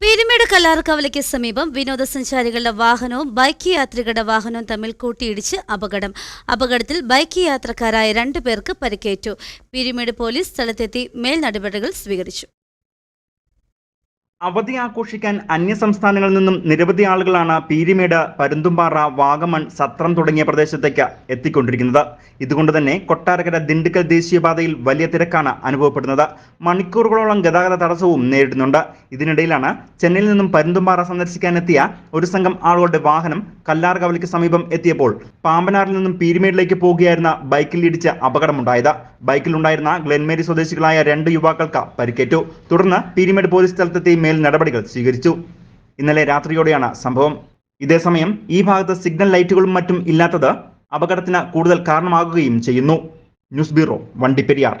പീരുമേട് കല്ലാർക്കവലയ്ക്ക് സമീപം വിനോദസഞ്ചാരികളുടെ വാഹനവും ബൈക്ക് യാത്രികരുടെ വാഹനവും തമ്മിൽ കൂട്ടിയിടിച്ച് അപകടം. അപകടത്തിൽ ബൈക്ക് യാത്രക്കാരായ രണ്ടു പേർക്ക് പരിക്കേറ്റു. പീരുമേട് പോലീസ് സ്ഥലത്തെത്തി മേൽ നടപടികൾ സ്വീകരിച്ചു. അവധി ആഘോഷിക്കാൻ അന്യസംസ്ഥാനങ്ങളിൽ നിന്നും നിരവധി ആളുകളാണ് പീരിമേട് പരുന്തുംപാറ വാഗമൺ സത്രം തുടങ്ങിയ പ്രദേശത്തേക്ക് എത്തിക്കൊണ്ടിരിക്കുന്നത്. ഇതുകൊണ്ട് തന്നെ കൊട്ടാരക്കര ദിണ്ടുക്കൽ ദേശീയപാതയിൽ വലിയ തിരക്കാണ് അനുഭവപ്പെടുന്നത്. മണിക്കൂറുകളോളം ഗതാഗത തടസ്സവും നേരിടുന്നുണ്ട്. ഇതിനിടയിലാണ് ചെന്നൈയിൽ നിന്നും പരുന്തുംപാറ സന്ദർശിക്കാനെത്തിയ ഒരു സംഘം ആളുകളുടെ വാഹനം കല്ലാർകവലിക്ക് സമീപം എത്തിയപ്പോൾ പാമ്പനാറിൽ നിന്നും പീരിമേടിലേക്ക് പോകുകയായിരുന്ന ബൈക്കിൽ ഇടിച്ച് അപകടമുണ്ടായത്. ബൈക്കിലുണ്ടായിരുന്ന ഗ്ലെൻമേരി സ്വദേശികളായ രണ്ട് യുവാക്കൾക്ക് പരിക്കേറ്റു. തുടർന്ന് പീരിമേട് പോലീസ് സ്ഥലത്തെത്തി മേൽ നടപടികൾ സ്വീകരിച്ചു. ഇന്നലെ രാത്രിയോടെയാണ് സംഭവം. ഇതേസമയം ഈ ഭാഗത്ത് സിഗ്നൽ ലൈറ്റുകളും മറ്റും ഇല്ലാത്തത് അപകടത്തിന് കൂടുതൽ കാരണമാകുകയും ചെയ്യുന്നു. News bureau Vandiperiyar.